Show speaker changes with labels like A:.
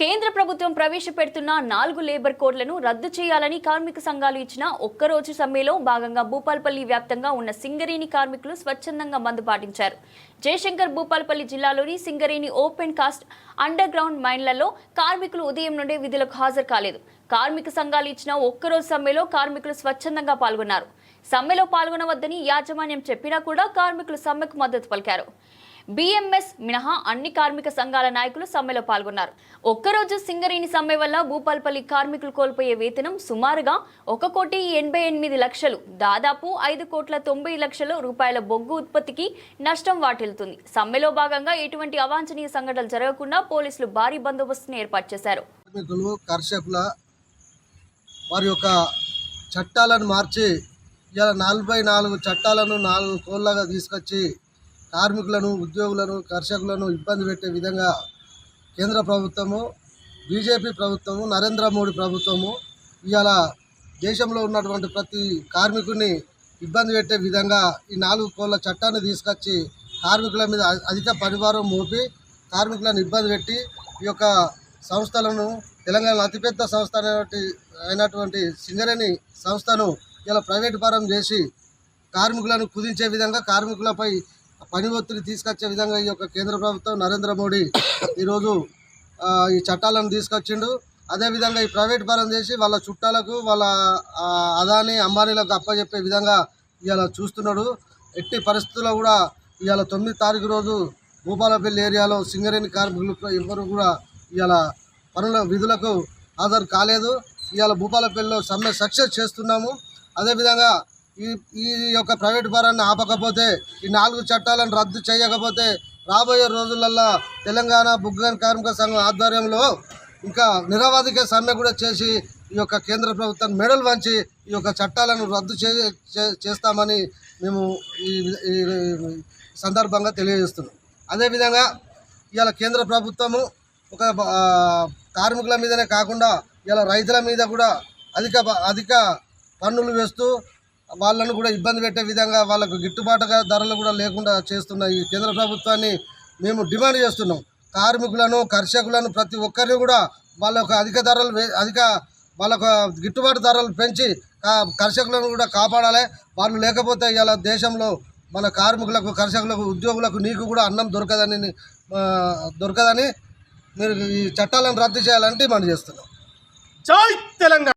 A: కేంద్ర ప్రభుత్వం ప్రవేశపెడుతున్న నాలుగు లేబర్ కోడ్లను రద్దు చేయాలని కార్మిక సంఘాలు ఇచ్చిన ఒక్కరోజు సమ్మెలో భాగంగా భూపాల్పల్లి వ్యాప్తంగా ఉన్న సింగరేణి కార్మికులు స్వచ్ఛందంగా మందు పాటించారు. జయశంకర్ భూపాల్పల్లి జిల్లాలోని Singareni open cast underground మైన్లలో కార్మికులు ఉదయం నుండే విధులకు హాజరు కాలేదు. కార్మిక సంఘాలు ఇచ్చిన ఒక్కరోజు సమ్మెలో కార్మికులు స్వచ్ఛందంగా పాల్గొన్నారు. సమ్మెలో పాల్గొనవద్దని యాజమాన్యం చెప్పినా కూడా కార్మికులు సమ్మెకు మద్దతు పలికారు. బీఎంఎస్ మినహా అన్ని కార్మిక సంఘాల నాయకులు సమ్మెలో పాల్గొన్నారు. ఒక్కరోజు సింగరేణి సమ్మె వల్ల భూపాల్పల్లి కార్మికులు కోల్పోయే వేతనం సుమారుగా ఒక కోటి ఎనభై ఎనిమిది లక్షలు. దాదాపు ఐదు కోట్ల తొంభై లక్షల రూపాయల బొగ్గు ఉత్పత్తికి నష్టం వాటిల్లుతుంది. సమ్మెలో భాగంగా ఎటువంటి అవాంఛనీయ సంఘటనలు జరగకుండా పోలీసులు భారీ బందోబస్తును ఏర్పాటు చేశారు.
B: కార్మికులు కర్షకుల వారి యొక్క చట్టాలను మార్చి ఇలా నలభై నాలుగు చట్టాలను నాలుగు కోళ్ళగా తీసుకొచ్చి కార్మికులను ఉద్యోగులను కర్షకులను ఇబ్బంది పెట్టే విధంగా కేంద్ర ప్రభుత్వము బీజేపీ ప్రభుత్వము నరేంద్ర మోడీ ప్రభుత్వము ఇవాళ దేశంలో ఉన్నటువంటి ప్రతి కార్మికుడిని ఇబ్బంది పెట్టే విధంగా ఈ నాలుగు కోళ్ళ చట్టాన్ని తీసుకొచ్చి కార్మికుల మీద అధిక పరివారం మోపి కార్మికులను ఇబ్బంది పెట్టి ఈ యొక్క సంస్థలను తెలంగాణ అతిపెద్ద సంస్థ అయినటువంటి సింగరేణి సంస్థను ఇలా ప్రైవేట్ పరం చేసి కార్మికులను కుదించే విధంగా కార్మికులపై పని ఒత్తిడి తీసుకొచ్చే విధంగా ఈ యొక్క కేంద్ర ప్రభుత్వం నరేంద్ర మోడీ ఈరోజు ఈ చట్టాలను తీసుకొచ్చిండు. అదేవిధంగా ఈ ప్రైవేట్ పరం చేసి వాళ్ళ చుట్టాలకు వాళ్ళ అదాని అంబానీలకు అప్పచెప్పే విధంగా ఇవాళ చూస్తున్నాడు. ఎట్టి పరిస్థితుల్లో కూడా ఇవాళ తొమ్మిది తారీఖు రోజు భూపాలపల్లి ఏరియాలో సింగరేణి కార్మికులు ఎవరు కూడా ఇవాళ పనుల విధులకు హాజరు కాలేదు. ఇవాళ భూపాలపల్లిలో సమ్మె సక్సెస్ చేస్తున్నాము. అదేవిధంగా ఈ ఈ యొక్క ప్రైవేట్ పరాన్ని ఆపకపోతే ఈ నాలుగు చట్టాలను రద్దు చేయకపోతే రాబోయే రోజులల్లో తెలంగాణ బుగ్గన్ కార్మిక సంఘం ఆధ్వర్యంలో ఇంకా నిరవధిక సమ్మె కూడా చేసి ఈ యొక్క కేంద్ర ప్రభుత్వం మెడల్ వంచి ఈ యొక్క చట్టాలను రద్దు చే చే- చేస్తామని మేము ఈ సందర్భంగా తెలియజేస్తున్నాం. అదేవిధంగా ఇవాళ కేంద్ర ప్రభుత్వము ఒక కార్మికుల మీదనే కాకుండా ఇలా రైతుల మీద కూడా అధిక అధిక పన్నులు వేస్తూ వాళ్ళను కూడా ఇబ్బంది పెట్టే విధంగా వాళ్ళకు గిట్టుబాటుగా ధరలు కూడా లేకుండా చేస్తున్న ఈ కేంద్ర ప్రభుత్వాన్ని మేము డిమాండ్ చేస్తున్నాం. కార్మికులను కర్షకులను ప్రతి ఒక్కరిని కూడా వాళ్ళ అధిక ధరలు అధిక వాళ్ళకు గిట్టుబాటు ధరలు పెంచి కర్షకులను కూడా కాపాడాలి. వాళ్ళు లేకపోతే ఇలా దేశంలో మన కార్మికులకు కర్షకులకు ఉద్యోగులకు నీకు కూడా అన్నం దొరకదని దొరకదని మీరు ఈ చట్టాలను రద్దు చేయాలంటే మనం చేస్తున్నాం.
C: జై తెలంగాణ!